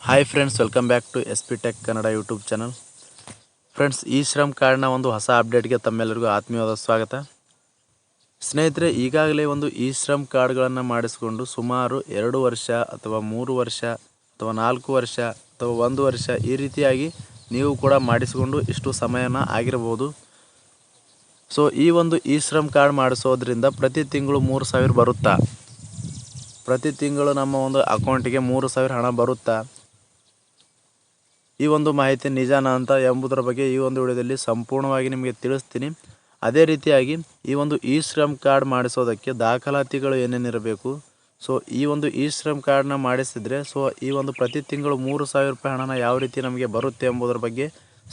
Hi friends welcome back to S P tech Kannada YouTube channel friends E Shram ಕಾರ್ಡ್ನ ಒಂದು ಹೊಸ ಅಪ್ಡೇಟ್ಗೆ ತಮ್ಮೆಲ್ಲರಿಗೂ ಆತ್ಮೀಯವಾದ ಸ್ವಾಗತ. ಸ್ನೇಹಿತರೆ, ಈಗಾಗಲೇ ಒಂದು ಈ ಶ್ರಮ್ ಕಾರ್ಡ್ಗಳನ್ನು ಮಾಡಿಸಿಕೊಂಡು ಸುಮಾರು ಎರಡು ವರ್ಷ ಅಥವಾ ಮೂರು ವರ್ಷ ಅಥವಾ ನಾಲ್ಕು ವರ್ಷ ಅಥವಾ ಒಂದು ವರ್ಷ ಈ ರೀತಿಯಾಗಿ ನೀವು ಕೂಡ ಮಾಡಿಸಿಕೊಂಡು ಇಷ್ಟು ಸಮಯನ ಆಗಿರಬಹುದು. ಸೊ ಈ ಒಂದು ಈ ಶ್ರಮ್ ಕಾರ್ಡ್ ಮಾಡಿಸೋದ್ರಿಂದ ಪ್ರತಿ ತಿಂಗಳು ಮೂರು ಸಾವಿರ ಬರುತ್ತಾ? ಪ್ರತಿ ತಿಂಗಳು ನಮ್ಮ ಒಂದು ಅಕೌಂಟಿಗೆ ಮೂರು ಸಾವಿರ ಹಣ ಬರುತ್ತಾ? ಈ ಒಂದು ಮಾಹಿತಿ ನಿಜಾನ ಅಂತ ಎಂಬುದರ ಬಗ್ಗೆ ಈ ಒಂದು ವಿಡಿಯೋದಲ್ಲಿ ಸಂಪೂರ್ಣವಾಗಿ ನಿಮಗೆ ತಿಳಿಸ್ತೀನಿ. ಅದೇ ರೀತಿಯಾಗಿ ಈ ಒಂದು ಇ ಶ್ರಮ್ ಕಾರ್ಡ್ ಮಾಡಿಸೋದಕ್ಕೆ ದಾಖಲಾತಿಗಳು ಏನೇನಿರಬೇಕು ಸೊ, ಈ ಒಂದು ಇ ಶ್ರಮ್ ಕಾರ್ಡ್ನ ಮಾಡಿಸಿದರೆ, ಸೊ, ಈ ಒಂದು ಪ್ರತಿ ತಿಂಗಳು ಮೂರು ಸಾವಿರ ರೂಪಾಯಿ ಹಣನ ಯಾವ ರೀತಿ ನಮಗೆ ಬರುತ್ತೆ ಎಂಬುದರ ಬಗ್ಗೆ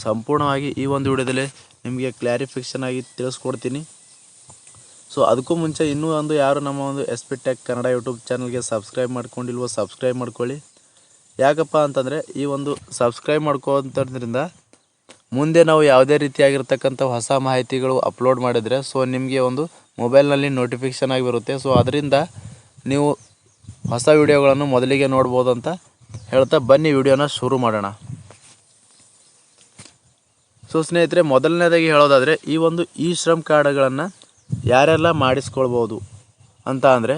ಸಂಪೂರ್ಣವಾಗಿ ಈ ಒಂದು ವಿಡಿಯೋದಲ್ಲಿ ನಿಮಗೆ ಕ್ಲಾರಿಫಿಕೇಷನ್ ಆಗಿ ತಿಳಿಸ್ಕೊಡ್ತೀನಿ. ಸೊ, ಅದಕ್ಕೂ ಮುಂಚೆ ಇನ್ನೂ ಒಂದು ಯಾರು ನಮ್ಮ ಒಂದು S P tech Kannada YouTube ಚಾನಲ್ಗೆ ಸಬ್ಸ್ಕ್ರೈಬ್ ಮಾಡ್ಕೊಂಡಿಲ್ವೋ ಸಬ್ಸ್ಕ್ರೈಬ್ ಮಾಡ್ಕೊಳ್ಳಿ. ಯಾಕಪ್ಪ ಅಂತಂದರೆ ಈ ಒಂದು ಸಬ್ಸ್ಕ್ರೈಬ್ ಮಾಡ್ಕೋದ್ರಿಂದ ಮುಂದೆ ನಾವು ಯಾವುದೇ ರೀತಿಯಾಗಿರ್ತಕ್ಕಂಥ ಹೊಸ ಮಾಹಿತಿಗಳು ಅಪ್ಲೋಡ್ ಮಾಡಿದರೆ ಸೊ ನಿಮಗೆ ಒಂದು ಮೊಬೈಲ್ನಲ್ಲಿ ನೋಟಿಫಿಕೇಷನ್ ಆಗಿ ಬರುತ್ತೆ. ಸೊ ಅದರಿಂದ ನೀವು ಹೊಸ ವಿಡಿಯೋಗಳನ್ನು ಮೊದಲಿಗೆ ನೋಡ್ಬೋದು ಅಂತ ಹೇಳ್ತಾ ಬನ್ನಿ ವಿಡಿಯೋನ ಶುರು ಮಾಡೋಣ. ಸೊ ಸ್ನೇಹಿತರೆ, ಮೊದಲನೇದಾಗಿ ಹೇಳೋದಾದರೆ, ಈ ಒಂದು ಇ ಶ್ರಮ್ ಕಾರ್ಡ್ಗಳನ್ನು ಯಾರೆಲ್ಲ ಮಾಡಿಸ್ಕೊಳ್ಬೋದು ಅಂತ ಅಂದರೆ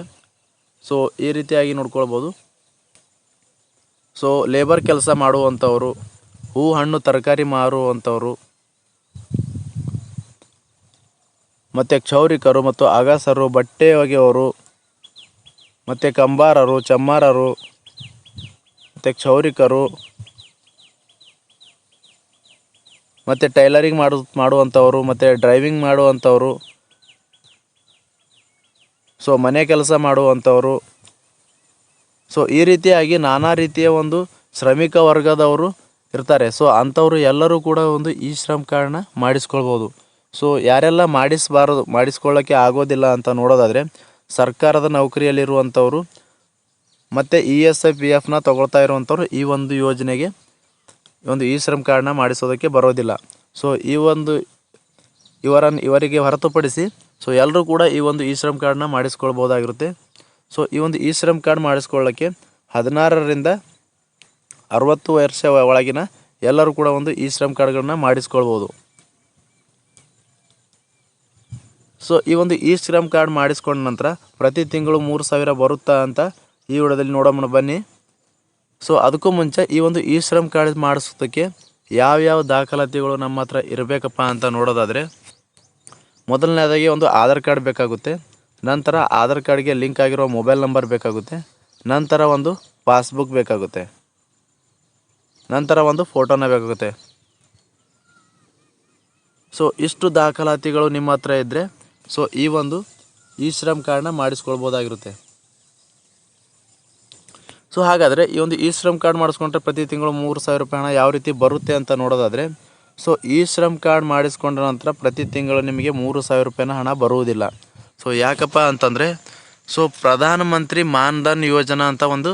ಸೊ ಈ ರೀತಿಯಾಗಿ ನೋಡ್ಕೊಳ್ಬೋದು. ಸೊ ಲೇಬರ್ ಕೆಲಸ ಮಾಡುವಂಥವರು ಹೂ ಹಣ್ಣು ತರಕಾರಿ ಮಾರುವಂಥವರು, ಮತ್ತು ಕ್ಷೌರಿಕರು ಮತ್ತು ಅಗಸರು, ಬಟ್ಟೆ ಒಗೆಯವರು ಮತ್ತು ಕಂಬಾರರು, ಚಮ್ಮಾರರು, ಮತ್ತು ಕ್ಷೌರಿಕರು, ಮತ್ತು ಟೈಲರಿಂಗ್ ಮಾಡು, ಮಾಡುವಂಥವರು, ಮತ್ತು ಡ್ರೈವಿಂಗ್ ಮಾಡುವಂಥವರು. ಸೊ ಮನೆ ಕೆಲಸ ಮಾಡುವಂಥವರು. ಸೊ ಈ ರೀತಿಯಾಗಿ ನಾನಾ ರೀತಿಯ ಒಂದು ಶ್ರಮಿಕ ವರ್ಗದವರು ಇರ್ತಾರೆ. ಸೊ ಅಂಥವರು ಎಲ್ಲರೂ ಕೂಡ ಒಂದು ಈ ಶ್ರಮ್ ಕಾರ್ಡ್ನ ಮಾಡಿಸ್ಕೊಳ್ಬೋದು. ಸೊ ಯಾರೆಲ್ಲ ಮಾಡಿಸಬಾರದು ಮಾಡಿಸ್ಕೊಳ್ಳೋಕ್ಕೆ ಆಗೋದಿಲ್ಲ ಅಂತ ನೋಡೋದಾದರೆ, ಸರ್ಕಾರದ ನೌಕರಿಯಲ್ಲಿರುವಂಥವರು ಮತ್ತು ಇ ಎಸ್ ಐ, ಪಿ ಎಫ್ನ ತೊಗೊಳ್ತಾ ಇರುವಂಥವ್ರು ಈ ಒಂದು ಯೋಜನೆಗೆ ಒಂದು ಈ ಶ್ರಮ್ ಕಾರ್ಡ್ನ ಮಾಡಿಸೋದಕ್ಕೆ ಬರೋದಿಲ್ಲ. ಸೊ ಈ ಒಂದು ಇವರನ್ನು ಇವರಿಗೆ ಹೊರತುಪಡಿಸಿ ಸೊ ಎಲ್ಲರೂ ಕೂಡ ಈ ಒಂದು ಈ ಶ್ರಮ್ ಕಾರ್ಡ್ನ ಮಾಡಿಸ್ಕೊಳ್ಬೋದಾಗಿರುತ್ತೆ. ಸೊ ಈ ಒಂದು ಇ ಶ್ರಮ್ ಕಾರ್ಡ್ ಮಾಡಿಸ್ಕೊಳ್ಳೋಕ್ಕೆ ಹದಿನಾರರಿಂದ ಅರವತ್ತು ವರ್ಷ ಒಳಗಿನ ಎಲ್ಲರೂ ಕೂಡ ಒಂದು ಇ ಶ್ರಮ್ ಕಾರ್ಡ್ಗಳನ್ನ ಮಾಡಿಸ್ಕೊಳ್ಬೋದು. ಸೊ ಈ ಒಂದು ಇ ಶ್ರಮ್ ಕಾರ್ಡ್ ಮಾಡಿಸ್ಕೊಂಡ ನಂತರ ಪ್ರತಿ ತಿಂಗಳು ಮೂರು ಸಾವಿರ ಬರುತ್ತಾ ಅಂತ ಈ ವಿಡಿಯೋದಲ್ಲಿ ನೋಡೋಣ ಬನ್ನಿ. ಸೊ ಅದಕ್ಕೂ ಮುಂಚೆ ಈ ಒಂದು ಇ ಶ್ರಮ್ ಕಾರ್ಡ್ ಮಾಡಿಸೋದಕ್ಕೆ ಯಾವ್ಯಾವ ದಾಖಲಾತಿಗಳು ನಮ್ಮ ಹತ್ರ ಇರಬೇಕಪ್ಪ ಅಂತ ನೋಡೋದಾದರೆ, ಮೊದಲನೇದಾಗಿ ಒಂದು ಆಧಾರ್ ಕಾರ್ಡ್ ಬೇಕಾಗುತ್ತೆ. ನಂತರ ಆಧಾರ್ ಕಾರ್ಡ್ಗೆ ಲಿಂಕ್ ಆಗಿರೋ ಮೊಬೈಲ್ ನಂಬರ್ ಬೇಕಾಗುತ್ತೆ. ನಂತರ ಒಂದು ಪಾಸ್ಬುಕ್ ಬೇಕಾಗುತ್ತೆ. ನಂತರ ಒಂದು ಫೋಟೋನ ಬೇಕಾಗುತ್ತೆ. ಸೊ, ಇಷ್ಟು ದಾಖಲಾತಿಗಳು ನಿಮ್ಮ ಹತ್ರ ಇದ್ದರೆ ಸೊ, ಈ ಒಂದು ಇ ಶ್ರಮ್ ಕಾರ್ಡ್ನ ಮಾಡಿಸ್ಕೊಳ್ಬೋದಾಗಿರುತ್ತೆ. ಸೊ, ಹಾಗಾದರೆ ಈ ಒಂದು ಇ ಶ್ರಮ್ ಕಾರ್ಡ್ ಮಾಡಿಸ್ಕೊಂಡ್ರೆ ಪ್ರತಿ ತಿಂಗಳು ಮೂರು ಸಾವಿರ ರೂಪಾಯಿ ಹಣ ಯಾವ ರೀತಿ ಬರುತ್ತೆ ಅಂತ ನೋಡೋದಾದರೆ, ಸೊ ಇ ಶ್ರಮ್ ಕಾರ್ಡ್ ಮಾಡಿಸ್ಕೊಂಡ ನಂತರ ಪ್ರತಿ ತಿಂಗಳು ನಿಮಗೆ ಮೂರು ಸಾವಿರ ರೂಪಾಯಿನ ಹಣ ಬರುವುದಿಲ್ಲ. ಸೊ ಯಾಕಪ್ಪ ಅಂತಂದರೆ ಸೊ ಪ್ರಧಾನಮಂತ್ರಿ ಮಾನ್ಧನ್ ಯೋಜನಾ ಅಂತ ಒಂದು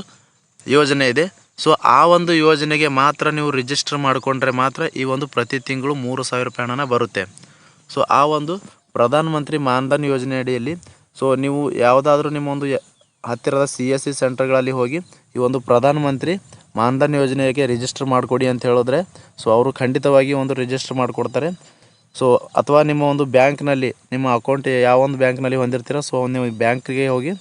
ಯೋಜನೆ ಇದೆ. ಸೊ ಆ ಒಂದು ಯೋಜನೆಗೆ ಮಾತ್ರ ನೀವು ರಿಜಿಸ್ಟರ್ ಮಾಡಿಕೊಂಡ್ರೆ ಮಾತ್ರ ಈ ಒಂದು ಪ್ರತಿ ತಿಂಗಳು ಮೂರು ಸಾವಿರ ರೂಪಾಯಿ ಹಣನ ಬರುತ್ತೆ. ಸೊ ಆ ಒಂದು ಪ್ರಧಾನಮಂತ್ರಿ ಮಾನ್ಧನ್ ಯೋಜನೆ ಅಡಿಯಲ್ಲಿ ಸೊ ನೀವು ಯಾವುದಾದ್ರೂ ನಿಮ್ಮ ಒಂದು ಹತ್ತಿರದ ಸಿ ಎಸ್ ಸಿ ಸೆಂಟರ್ಗಳಲ್ಲಿ ಹೋಗಿ ಈ ಒಂದು ಪ್ರಧಾನಮಂತ್ರಿ ಮಾನ್ಧನ್ ಯೋಜನೆಗೆ ರಿಜಿಸ್ಟರ್ ಮಾಡಿಕೊಡಿ ಅಂತ ಹೇಳಿದ್ರೆ ಸೊ ಅವರು ಖಂಡಿತವಾಗಿ ಒಂದು ರಿಜಿಸ್ಟರ್ ಮಾಡಿಕೊಡ್ತಾರೆ. ಸೊ ಅಥವಾ ನಿಮ್ಮ ಒಂದು ಬ್ಯಾಂಕ್ನಲ್ಲಿ, ನಿಮ್ಮ ಅಕೌಂಟ್ ಯಾವ ಒಂದು ಬ್ಯಾಂಕ್ನಲ್ಲಿ ಹೊಂದಿರ್ತೀರೋ ಸೊ ನೀವು ಬ್ಯಾಂಕ್ಗೆ ಹೋಗಿ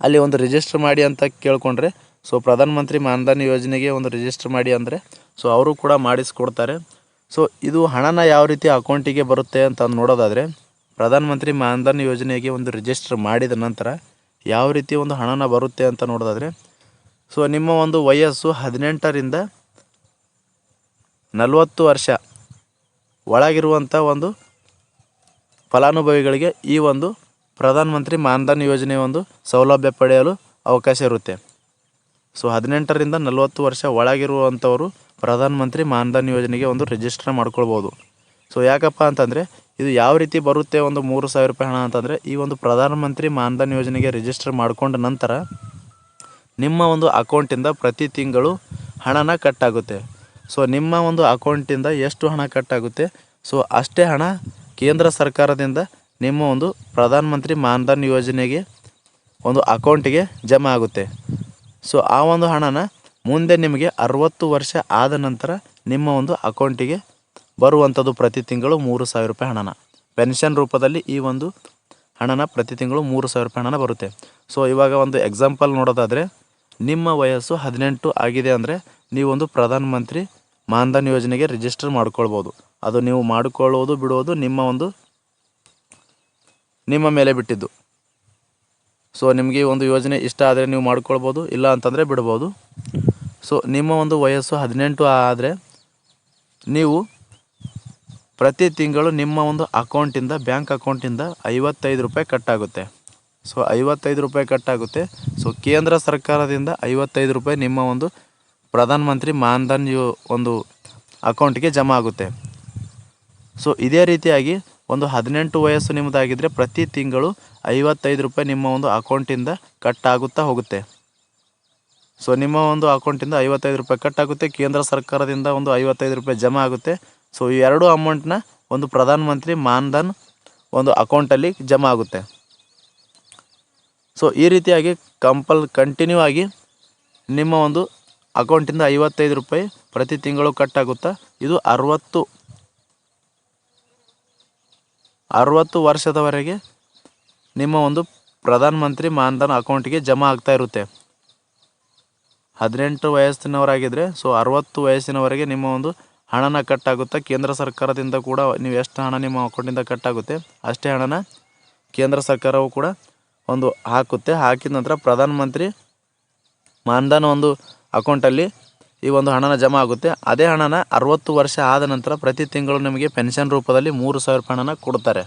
ಅಲ್ಲಿ ಒಂದು ರಿಜಿಸ್ಟರ್ ಮಾಡಿ ಅಂತ ಕೇಳಿಕೊಂಡ್ರೆ ಸೊ ಪ್ರಧಾನಮಂತ್ರಿ ಮಾನ್ಧನ್ ಯೋಜನೆಗೆ ಒಂದು ರಿಜಿಸ್ಟರ್ ಮಾಡಿ ಅಂದರೆ ಸೊ ಅವರು ಕೂಡ ಮಾಡಿಸ್ಕೊಡ್ತಾರೆ. ಸೊ ಇದು ಹಣನ ಯಾವ ರೀತಿ ಅಕೌಂಟಿಗೆ ಬರುತ್ತೆ ಅಂತ ನೋಡೋದಾದರೆ, ಪ್ರಧಾನಮಂತ್ರಿ ಮಾನ್ಧನ್ ಯೋಜನೆಗೆ ಒಂದು ರಿಜಿಸ್ಟರ್ ಮಾಡಿದ ನಂತರ ಯಾವ ರೀತಿ ಒಂದು ಹಣನ ಬರುತ್ತೆ ಅಂತ ನೋಡೋದಾದರೆ ಸೊ ನಿಮ್ಮ ಒಂದು ವಯಸ್ಸು ಹದಿನೆಂಟರಿಂದ ನಲವತ್ತು ವರ್ಷ ಒಳಗಿರುವಂಥ ಒಂದು ಫಲಾನುಭವಿಗಳಿಗೆ ಈ ಒಂದು ಪ್ರಧಾನಮಂತ್ರಿ ಮಾನ್ಧನ್ ಯೋಜನೆ ಒಂದು ಸೌಲಭ್ಯ ಪಡೆಯಲು ಅವಕಾಶ ಇರುತ್ತೆ. ಸೊ, ಹದಿನೆಂಟರಿಂದ ನಲವತ್ತು ವರ್ಷ ಒಳಗಿರುವಂಥವರು ಪ್ರಧಾನಮಂತ್ರಿ ಮಾನ್ಧನ್ ಯೋಜನೆಗೆ ಒಂದು ರಿಜಿಸ್ಟರ್ ಮಾಡ್ಕೊಳ್ಬೋದು. ಸೊ, ಯಾಕಪ್ಪ ಅಂತಂದರೆ, ಇದು ಯಾವ ರೀತಿ ಬರುತ್ತೆ ಒಂದು ಮೂರು ಸಾವಿರ ರೂಪಾಯಿ ಹಣ ಅಂತಂದರೆ, ಈ ಒಂದು ಪ್ರಧಾನಮಂತ್ರಿ ಮಾನ್ಧನ್ ಯೋಜನೆಗೆ ರಿಜಿಸ್ಟರ್ ಮಾಡಿಕೊಂಡ ನಂತರ ನಿಮ್ಮ ಒಂದು ಅಕೌಂಟಿಂದ ಪ್ರತಿ ತಿಂಗಳು ಹಣನ ಕಟ್ಟಾಗುತ್ತೆ ಸೊ ನಿಮ್ಮ ಒಂದು ಅಕೌಂಟಿಂದ ಎಷ್ಟು ಹಣ ಕಟ್ಟಾಗುತ್ತೆ? ಸೊ ಅಷ್ಟೇ ಹಣ ಕೇಂದ್ರ ಸರ್ಕಾರದಿಂದ ನಿಮ್ಮ ಒಂದು ಪ್ರಧಾನಮಂತ್ರಿ ಮಾನ್ಧನ್ ಯೋಜನೆಗೆ ಒಂದು ಅಕೌಂಟಿಗೆ ಜಮಾ ಆಗುತ್ತೆ. ಸೊ ಆ ಒಂದು ಹಣನ ಮುಂದೆ ನಿಮಗೆ ಅರವತ್ತು ವರ್ಷ ಆದ ನಂತರ ನಿಮ್ಮ ಒಂದು ಅಕೌಂಟಿಗೆ ಬರುವಂಥದ್ದು ಪ್ರತಿ ತಿಂಗಳು ಮೂರು ಸಾವಿರ ರೂಪಾಯಿ ಹಣನ. ಪೆನ್ಷನ್ ರೂಪದಲ್ಲಿ ಈ ಒಂದು ಹಣನ ಪ್ರತಿ ತಿಂಗಳು ಮೂರು ಸಾವಿರ ರೂಪಾಯಿ ಹಣನ ಬರುತ್ತೆ. ಸೊ ಇವಾಗ ಒಂದು ಎಕ್ಸಾಂಪಲ್ ನೋಡೋದಾದರೆ, ನಿಮ್ಮ ವಯಸ್ಸು ಹದಿನೆಂಟು ಆಗಿದೆ ಅಂದರೆ ನೀವೊಂದು ಪ್ರಧಾನ ಮಂತ್ರಿ ಮಾನ್ಧನ್ ಯೋಜನೆಗೆ ರಿಜಿಸ್ಟರ್ ಮಾಡ್ಕೊಳ್ಬೋದು. ಅದು ನೀವು ಮಾಡಿಕೊಳ್ಳೋದು ಬಿಡೋದು ನಿಮ್ಮ ಒಂದು ನಿಮ್ಮ ಮೇಲೆ ಬಿಟ್ಟಿದ್ದು. ಸೊ ನಿಮಗೆ ಒಂದು ಯೋಜನೆ ಇಷ್ಟ ಆದರೆ ನೀವು ಮಾಡ್ಕೊಳ್ಬೋದು, ಇಲ್ಲ ಅಂತಂದರೆ ಬಿಡ್ಬೋದು. ಸೊ ನಿಮ್ಮ ಒಂದು ವಯಸ್ಸು ಹದಿನೆಂಟು ಆದರೆ ನೀವು ಪ್ರತಿ ತಿಂಗಳು ನಿಮ್ಮ ಒಂದು ಅಕೌಂಟಿಂದ, ಬ್ಯಾಂಕ್ ಅಕೌಂಟಿಂದ ಐವತ್ತೈದು ರೂಪಾಯಿ ಕಟ್ಟಾಗುತ್ತೆ. ಸೊ ಐವತ್ತೈದು ರೂಪಾಯಿ ಕಟ್ಟಾಗುತ್ತೆ. ಸೊ ಕೇಂದ್ರ ಸರ್ಕಾರದಿಂದ ಐವತ್ತೈದು ರೂಪಾಯಿ ನಿಮ್ಮ ಒಂದು ಪ್ರಧಾನ ಮಂತ್ರಿ ಮಾನ್ಧನ್ ಯೋ ಒಂದು ಅಕೌಂಟ್ಗೆ ಜಮಾ ಆಗುತ್ತೆ. ಸೊ ಇದೇ ರೀತಿಯಾಗಿ ಒಂದು ಹದಿನೆಂಟು ವಯಸ್ಸು ನಿಮ್ಮದಾಗಿದ್ದರೆ ಪ್ರತಿ ತಿಂಗಳು ಐವತ್ತೈದು ರೂಪಾಯಿ ನಿಮ್ಮ ಒಂದು ಅಕೌಂಟಿಂದ ಕಟ್ ಆಗುತ್ತಾ ಹೋಗುತ್ತೆ. ಸೊ ನಿಮ್ಮ ಒಂದು ಅಕೌಂಟಿಂದ ಐವತ್ತೈದು ರೂಪಾಯಿ ಕಟ್ ಆಗುತ್ತೆ, ಕೇಂದ್ರ ಸರ್ಕಾರದಿಂದ ಒಂದು ಐವತ್ತೈದು ರೂಪಾಯಿ ಜಮಾ ಆಗುತ್ತೆ. ಸೊ ಈ ಎರಡು ಅಮೌಂಟ್ನ ಒಂದು ಪ್ರಧಾನ ಮಂತ್ರಿ ಮಾನ್ಧನ್ ಒಂದು ಅಕೌಂಟಲ್ಲಿ ಜಮಾ ಆಗುತ್ತೆ. ಸೊ ಈ ರೀತಿಯಾಗಿ ಕಂಪಲ್ ಕಂಟಿನ್ಯೂ ಆಗಿ ನಿಮ್ಮ ಒಂದು ಅಕೌಂಟಿಂದ ಐವತ್ತೈದು ರೂಪಾಯಿ ಪ್ರತಿ ತಿಂಗಳು ಕಟ್ ಆಗುತ್ತಾ ಇದು ಅರವತ್ತು ಅರವತ್ತು ವರ್ಷದವರೆಗೆ ನಿಮ್ಮ ಒಂದು ಪ್ರಧಾನ ಮಂತ್ರಿ ಮಾನ್ಧನ್ ಅಕೌಂಟಿಗೆ ಜಮಾ ಆಗ್ತಾ ಇರುತ್ತೆ. ಹದಿನೆಂಟು ವಯಸ್ಸಿನವರಾಗಿದ್ದರೆ ಸೊ ಅರವತ್ತು ವಯಸ್ಸಿನವರೆಗೆ ನಿಮ್ಮ ಒಂದು ಹಣನ ಕಟ್ಟಾಗುತ್ತಾ? ಕೇಂದ್ರ ಸರ್ಕಾರದಿಂದ ಕೂಡ ನೀವು ಎಷ್ಟು ಹಣ ನಿಮ್ಮ ಅಕೌಂಟಿಂದ ಕಟ್ಟಾಗುತ್ತೆ? ಅಷ್ಟೇ ಹಣನ ಕೇಂದ್ರ ಸರ್ಕಾರವು ಕೂಡ ಒಂದು ಹಾಕುತ್ತೆ. ಹಾಕಿದ ನಂತರ ಪ್ರಧಾನಮಂತ್ರಿ ಮಾನ್ಧನ್ ಒಂದು ಅಕೌಂಟಲ್ಲಿ ಈ ಒಂದು ಹಣನ ಜಮಾ ಆಗುತ್ತೆ. ಅದೇ ಹಣನ ಅರವತ್ತು ವರ್ಷ ಆದ ನಂತರ ಪ್ರತಿ ತಿಂಗಳು ನಿಮಗೆ ಪೆನ್ಷನ್ ರೂಪದಲ್ಲಿ ಮೂರು ಸಾವಿರ ರೂಪಾಯಿ ಹಣನ ಕೊಡ್ತಾರೆ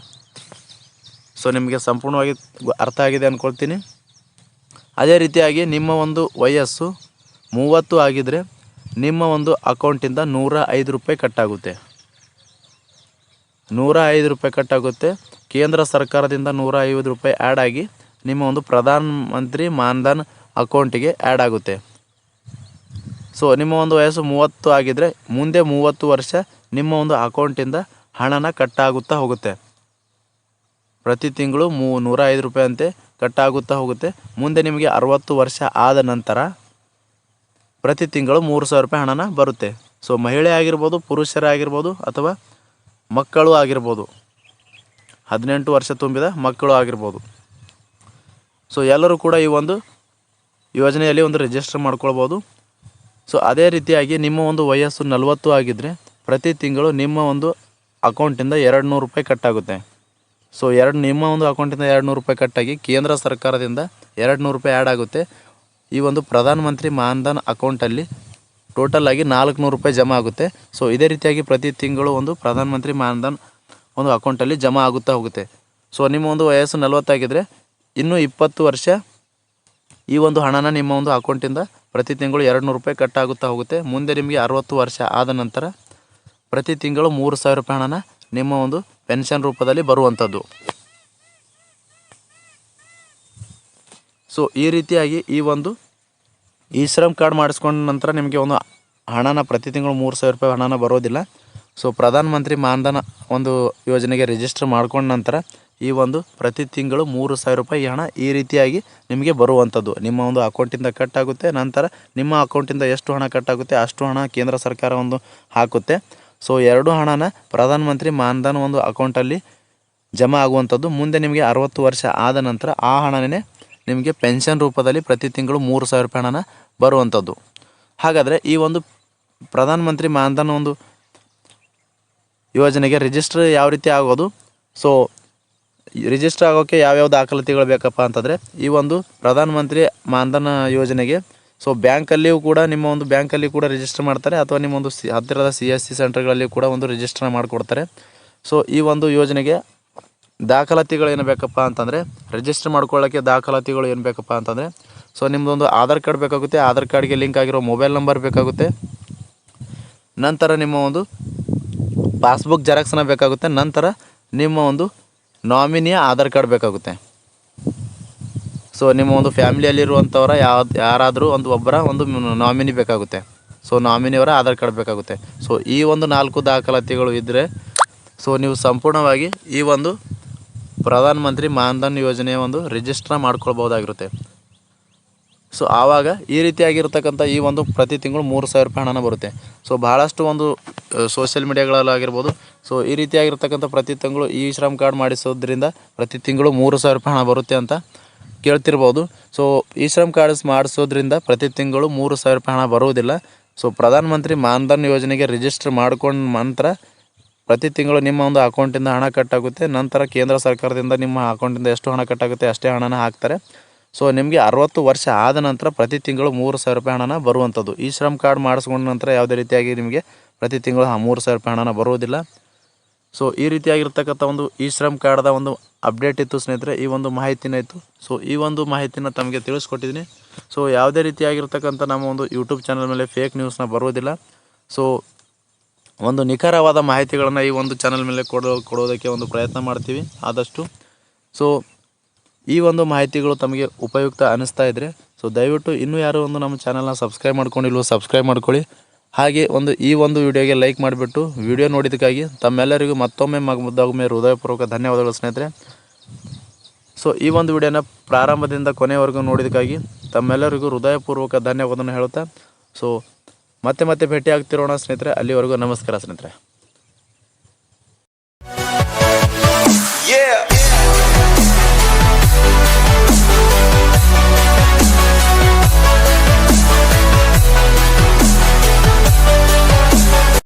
ಸೊ ನಿಮಗೆ ಸಂಪೂರ್ಣವಾಗಿ ಅರ್ಥ ಆಗಿದೆ ಅಂದ್ಕೊಳ್ತೀನಿ ಅದೇ ರೀತಿಯಾಗಿ ನಿಮ್ಮ ಒಂದು ವಯಸ್ಸು ಮೂವತ್ತು ಆಗಿದ್ದರೆ ನಿಮ್ಮ ಒಂದು ಅಕೌಂಟಿಂದ ನೂರ ಐದು ರೂಪಾಯಿ ಕಟ್ಟಾಗುತ್ತೆ ನೂರ ಐದು ರೂಪಾಯಿ ಕಟ್ಟಾಗುತ್ತೆ ಕೇಂದ್ರ ಸರ್ಕಾರದಿಂದ ನೂರ ಐವತ್ತು ರೂಪಾಯಿ ಆ್ಯಡ್ ಆಗಿ ನಿಮ್ಮ ಒಂದು ಪ್ರಧಾನ ಮಂತ್ರಿ ಮಾನ್ಧನ್ ಅಕೌಂಟಿಗೆ ಆ್ಯಡ್ ಆಗುತ್ತೆ. ಸೊ ನಿಮ್ಮ ಒಂದು ವಯಸ್ಸು ಮೂವತ್ತು ಆಗಿದ್ದರೆ ಮುಂದೆ ಮೂವತ್ತು ವರ್ಷ ನಿಮ್ಮ ಒಂದು ಅಕೌಂಟಿಂದ ಹಣನ ಕಟ್ಟಾಗುತ್ತಾ ಹೋಗುತ್ತೆ. ಪ್ರತಿ ತಿಂಗಳು ಮೂ ನೂರ ಐದು ರೂಪಾಯಿ ಅಂತೆ ಕಟ್ಟಾಗುತ್ತಾ ಹೋಗುತ್ತೆ. ಮುಂದೆ ನಿಮಗೆ ಅರವತ್ತು ವರ್ಷ ಆದ ನಂತರ ಪ್ರತಿ ತಿಂಗಳು ಮೂರು ಸಾವಿರ ರೂಪಾಯಿ ಹಣನ ಬರುತ್ತೆ. ಸೊ ಮಹಿಳೆ ಆಗಿರ್ಬೋದು ಪುರುಷರಾಗಿರ್ಬೋದು ಅಥವಾ ಮಕ್ಕಳು ಆಗಿರ್ಬೋದು. ಹದಿನೆಂಟು ವರ್ಷ ತುಂಬಿದ ಮಕ್ಕಳು ಆಗಿರ್ಬೋದು. ಸೊ ಎಲ್ಲರೂ ಕೂಡ ಈ ಒಂದು ಯೋಜನೆಯಲ್ಲಿ ಒಂದು ರಿಜಿಸ್ಟರ್ ಮಾಡ್ಕೊಳ್ಬೋದು. ಸೊ ಅದೇ ರೀತಿಯಾಗಿ ನಿಮ್ಮ ಒಂದು ವಯಸ್ಸು ನಲವತ್ತು ಆಗಿದ್ದರೆ ಪ್ರತಿ ತಿಂಗಳು ನಿಮ್ಮ ಒಂದು ಅಕೌಂಟಿಂದ ಎರಡು ನೂರು ರೂಪಾಯಿ ಕಟ್ಟಾಗುತ್ತೆ. ಸೊ ಎರಡು ನಿಮ್ಮ ಒಂದು ಅಕೌಂಟಿಂದ ಎರಡು ನೂರು ರೂಪಾಯಿ ಕಟ್ಟಾಗಿ ಕೇಂದ್ರ ಸರ್ಕಾರದಿಂದ ಎರಡು ನೂರು ರೂಪಾಯಿ ಆ್ಯಡ್ ಆಗುತ್ತೆ. ಈ ಒಂದು ಪ್ರಧಾನ ಮಂತ್ರಿ ಮಾನ್ಧನ್ ಅಕೌಂಟಲ್ಲಿ ಟೋಟಲ್ ಆಗಿ ನಾಲ್ಕುನೂರು ರೂಪಾಯಿ ಜಮಾ ಆಗುತ್ತೆ. ಸೊ ಇದೇ ರೀತಿಯಾಗಿ ಪ್ರತಿ ತಿಂಗಳು ಒಂದು ಪ್ರಧಾನ ಮಂತ್ರಿ ಮಾನ್ಧನ್ ಒಂದು ಅಕೌಂಟಲ್ಲಿ ಜಮಾ ಆಗುತ್ತಾ ಹೋಗುತ್ತೆ. ಸೊ ನಿಮ್ಮ ಒಂದು ವಯಸ್ಸು ನಲವತ್ತಾಗಿದ್ದರೆ ಇನ್ನೂ ಇಪ್ಪತ್ತು ವರ್ಷ ಈ ಒಂದು ಹಣನ ನಿಮ್ಮ ಒಂದು ಅಕೌಂಟಿಂದ ಪ್ರತಿ ತಿಂಗಳು ಎರಡು ನೂರು ರೂಪಾಯಿ ಕಟ್ಟಾಗುತ್ತಾ ಹೋಗುತ್ತೆ. ಮುಂದೆ ನಿಮಗೆ ಅರವತ್ತು ವರ್ಷ ಆದ ನಂತರ ಪ್ರತಿ ತಿಂಗಳು ಮೂರು ಸಾವಿರ ರೂಪಾಯಿ ಹಣನ ನಿಮ್ಮ ಒಂದು ಪೆನ್ಷನ್ ರೂಪದಲ್ಲಿ ಬರುವಂಥದ್ದು. ಸೊ ಈ ರೀತಿಯಾಗಿ ಈ ಒಂದು ಈ ಶ್ರಮ್ ಕಾರ್ಡ್ ಮಾಡಿಸ್ಕೊಂಡ ನಂತರ ನಿಮಗೆ ಒಂದು ಹಣನ ಪ್ರತಿ ತಿಂಗಳು ಮೂರು ಸಾವಿರ ರೂಪಾಯಿ ಹಣನ ಬರೋದಿಲ್ಲ. ಸೊ ಪ್ರಧಾನಮಂತ್ರಿ ಮಂತ್ರಿ ಮಾನ್ಧನ್ ಒಂದು ಯೋಜನೆಗೆ ರಿಜಿಸ್ಟರ್ ಮಾಡ್ಕೊಂಡ ನಂತರ ಈ ಒಂದು ಪ್ರತಿ ತಿಂಗಳು ಮೂರು ಸಾವಿರ ರೂಪಾಯಿ ಹಣ ಈ ರೀತಿಯಾಗಿ ನಿಮಗೆ ಬರುವಂಥದ್ದು. ನಿಮ್ಮ ಒಂದು ಅಕೌಂಟಿಂದ ಕಟ್ ಆಗುತ್ತೆ, ನಂತರ ನಿಮ್ಮ ಅಕೌಂಟಿಂದ ಎಷ್ಟು ಹಣ ಕಟ್ ಆಗುತ್ತೆ, ಅಷ್ಟು ಹಣ ಕೇಂದ್ರ ಸರ್ಕಾರ ಒಂದು ಹಾಕುತ್ತೆ. ಸೊ ಎರಡು ಹಣನ ಪ್ರಧಾನ ಮಂತ್ರಿ ಮಾನ್ಧನ್ ಒಂದು ಅಕೌಂಟಲ್ಲಿ ಜಮಾ ಆಗುವಂಥದ್ದು. ಮುಂದೆ ನಿಮಗೆ ಅರವತ್ತು ವರ್ಷ ಆದ ನಂತರ ಆ ಹಣನೇ ನಿಮಗೆ ಪೆನ್ಷನ್ ರೂಪದಲ್ಲಿ ಪ್ರತಿ ತಿಂಗಳು ಮೂರು ಸಾವಿರ ರೂಪಾಯಿ ಹಣನ ಬರುವಂಥದ್ದು. ಹಾಗಾದರೆ ಈ ಒಂದು ಪ್ರಧಾನ ಮಂತ್ರಿ ಮಾನ್ಧನ್ ಒಂದು ಯೋಜನೆಗೆ ರಿಜಿಸ್ಟರ್ ಯಾವ ರೀತಿ ಆಗೋದು? ಸೊ ರಿಜಿಸ್ಟರ್ ಆಗೋಕ್ಕೆ ಯಾವ್ಯಾವ ದಾಖಲಾತಿಗಳು ಬೇಕಪ್ಪ ಅಂತಂದರೆ ಈ ಒಂದು ಪ್ರಧಾನ ಮಂತ್ರಿ ಮಾನ್ಧನ್ ಯೋಜನೆಗೆ ಸೊ ಬ್ಯಾಂಕಲ್ಲಿಯೂ ಕೂಡ ನಿಮ್ಮ ಒಂದು ಬ್ಯಾಂಕಲ್ಲಿ ಕೂಡ ರಿಜಿಸ್ಟರ್ ಮಾಡ್ತಾರೆ, ಅಥವಾ ನಿಮ್ಮ ಒಂದು ಸಿ, ಹತ್ತಿರದ ಸಿ ಎಸ್ ಸಿ ಸೆಂಟರ್ಗಳಲ್ಲಿ ಕೂಡ ಒಂದು ರಿಜಿಸ್ಟರ್ ಮಾಡಿಕೊಡ್ತಾರೆ. ಸೊ ಈ ಒಂದು ಯೋಜನೆಗೆ ದಾಖಲಾತಿಗಳು ಏನು ಬೇಕಪ್ಪ ಅಂತಂದರೆ ರಿಜಿಸ್ಟರ್ ಮಾಡ್ಕೊಳ್ಳೋಕ್ಕೆ ದಾಖಲಾತಿಗಳು ಏನು ಬೇಕಪ್ಪ ಅಂತಂದರೆ ಸೊ ನಿಮ್ಮದೊಂದು ಆಧಾರ್ ಕಾರ್ಡ್ ಬೇಕಾಗುತ್ತೆ, ಆಧಾರ್ ಕಾರ್ಡ್ಗೆ ಲಿಂಕ್ ಆಗಿರೋ ಮೊಬೈಲ್ ನಂಬರ್ ಬೇಕಾಗುತ್ತೆ. ನಂತರ ನಿಮ್ಮ ಒಂದು ಪಾಸ್ಬುಕ್ ಜೆರಾಕ್ಸ್ನ ಬೇಕಾಗುತ್ತೆ, ನಂತರ ನಿಮ್ಮ ಒಂದು ನಾಮಿನಿಯ ಆಧಾರ್ ಕಾರ್ಡ್ ಬೇಕಾಗುತ್ತೆ. ಸೊ ನಿಮ್ಮ ಒಂದು ಫ್ಯಾಮಿಲಿಯಲ್ಲಿರುವಂಥವರ ಯಾವ ಯಾರಾದರೂ ಒಂದು ಒಬ್ಬರ ಒಂದು ನಾಮಿನಿ ಬೇಕಾಗುತ್ತೆ. ಸೊ ನಾಮಿನಿಯವರ ಆಧಾರ್ ಕಾರ್ಡ್ ಬೇಕಾಗುತ್ತೆ. ಸೊ ಈ ಒಂದು ನಾಲ್ಕು ದಾಖಲಾತಿಗಳು ಇದ್ದರೆ ಸೊ ನೀವು ಸಂಪೂರ್ಣವಾಗಿ ಈ ಒಂದು ಪ್ರಧಾನಮಂತ್ರಿ ಮಾನ್ಧನ್ ಯೋಜನೆಯ ಒಂದು ರಿಜಿಸ್ಟರ್ ಮಾಡ್ಕೊಳ್ಬೋದಾಗಿರುತ್ತೆ ಸೊ ಆವಾಗ ಈ ರೀತಿಯಾಗಿರ್ತಕ್ಕಂಥ ಈ ಒಂದು ಪ್ರತಿ ತಿಂಗಳು ಮೂರು ಸಾವಿರ ರೂಪಾಯಿ ಹಣನ ಬರುತ್ತೆ. ಸೊ ಭಾಳಷ್ಟು ಒಂದು ಸೋಷಿಯಲ್ ಮೀಡಿಯಾಗಳಲ್ಲಾಗಿರ್ಬೋದು ಸೊ ಈ ರೀತಿಯಾಗಿರ್ತಕ್ಕಂಥ ಪ್ರತಿ ತಿಂಗಳು ಈ ಶ್ರಮ್ ಕಾರ್ಡ್ ಮಾಡಿಸೋದ್ರಿಂದ ಪ್ರತಿ ತಿಂಗಳು ಮೂರು ಸಾವಿರ ರೂಪಾಯಿ ಹಣ ಬರುತ್ತೆ ಅಂತ ಕೇಳ್ತಿರ್ಬೋದು. ಸೊ ಈ ಶ್ರಮ್ ಕಾರ್ಡ್ಸ್ ಮಾಡಿಸೋದ್ರಿಂದ ಪ್ರತಿ ತಿಂಗಳು ಮೂರು ಸಾವಿರ ರೂಪಾಯಿ ಹಣ ಬರುವುದಿಲ್ಲ. ಸೊ ಪ್ರಧಾನಮಂತ್ರಿ ಮಾನ್ಧನ್ ಯೋಜನೆಗೆ ರಿಜಿಸ್ಟರ್ ಮಾಡ್ಕೊಂಡ ನಂತರ ಪ್ರತಿ ತಿಂಗಳು ನಿಮ್ಮ ಒಂದು ಅಕೌಂಟಿಂದ ಹಣ ಕಟ್ಟಾಗುತ್ತೆ ನಂತರ ಕೇಂದ್ರ ಸರ್ಕಾರದಿಂದ ನಿಮ್ಮ ಅಕೌಂಟಿಂದ ಎಷ್ಟು ಹಣ ಕಟ್ಟಾಗುತ್ತೆ ಅಷ್ಟೇ ಹಣನ ಹಾಕ್ತಾರೆ. ಸೊ ನಿಮಗೆ ಅರವತ್ತು ವರ್ಷ ಆದ ನಂತರ ಪ್ರತಿ ತಿಂಗಳು ಮೂರು ಸಾವಿರ ರೂಪಾಯಿ ಹಣನ ಬರುವಂಥದ್ದು. ಈ ಶ್ರಮ್ ಕಾರ್ಡ್ ಮಾಡಿಸ್ಕೊಂಡ ನಂತರ ಯಾವುದೇ ರೀತಿಯಾಗಿ ನಿಮಗೆ ಪ್ರತಿ ತಿಂಗಳು ಆ ಮೂರು ಸಾವಿರ ರೂಪಾಯಿ ಹಣನ ಬರುವುದಿಲ್ಲ. ಸೊ ಈ ರೀತಿಯಾಗಿರ್ತಕ್ಕಂಥ ಒಂದು ಈ ಶ್ರಮ್ ಕಾರ್ಡ್ದ ಒಂದು ಅಪ್ಡೇಟ್ ಇತ್ತು ಸ್ನೇಹಿತರೆ, ಈ ಒಂದು ಮಾಹಿತಿನ ಇತ್ತು. ಸೊ ಈ ಒಂದು ಮಾಹಿತಿನ ತಮಗೆ ತಿಳಿಸ್ಕೊಟ್ಟಿದ್ದೀನಿ. ಸೊ ಯಾವುದೇ ರೀತಿಯಾಗಿರ್ತಕ್ಕಂಥ ನಮ್ಮ ಒಂದು ಯೂಟ್ಯೂಬ್ ಚಾನಲ್ ಮೇಲೆ ಫೇಕ್ ನ್ಯೂಸ್ನ ಬರುವುದಿಲ್ಲ. ಸೊ ಒಂದು ನಿಖರವಾದ ಮಾಹಿತಿಗಳನ್ನು ಈ ಒಂದು ಚಾನಲ್ ಮೇಲೆ ಕೊಡೋ, ಕೊಡೋದಕ್ಕೆ ಒಂದು ಪ್ರಯತ್ನ ಮಾಡ್ತೀವಿ. ಆದಷ್ಟು. ಸೊ ಈ ಒಂದು ಮಾಹಿತಿಗಳು ತಮಗೆ ಉಪಯುಕ್ತ ಅನಿಸ್ತಾ ಇದ್ದರೆ ಸೊ ದಯವಿಟ್ಟು ಇನ್ನೂ ಯಾರು ಒಂದು ನಮ್ಮ ಚಾನಲ್ನ ಸಬ್ಸ್ಕ್ರೈಬ್ ಮಾಡ್ಕೊಂಡಿಲ್ವೋ ಸಬ್ಸ್ಕ್ರೈಬ್ ಮಾಡ್ಕೊಳ್ಳಿ. ಹಾಗೆ ಒಂದು ಈ ಒಂದು ವಿಡಿಯೋಗೆ ಲೈಕ್ ಮಾಡಿಬಿಟ್ಟು ವಿಡಿಯೋ ನೋಡಿದ್ದಕ್ಕಾಗಿ ತಮ್ಮೆಲ್ಲರಿಗೂ ಮತ್ತೊಮ್ಮೆ ಮಗದೊಮ್ಮೆ ಹೃದಯಪೂರ್ವಕ ಧನ್ಯವಾದಗಳು ಸ್ನೇಹಿತರೆ. ಸೊ ಈ ಒಂದು ವಿಡಿಯೋನ ಪ್ರಾರಂಭದಿಂದ ಕೊನೆಯವರೆಗೂ ನೋಡಿದ್ದಕ್ಕಾಗಿ ತಮ್ಮೆಲ್ಲರಿಗೂ ಹೃದಯಪೂರ್ವಕ ಧನ್ಯವಾದವನ್ನು ಹೇಳುತ್ತಾ ಸೊ ಮತ್ತೆ ಮತ್ತೆ ಭೇಟಿ ಆಗ್ತಿರೋಣ ಸ್ನೇಹಿತರೆ. ಅಲ್ಲಿವರೆಗೂ ನಮಸ್ಕಾರ ಸ್ನೇಹಿತರೆ.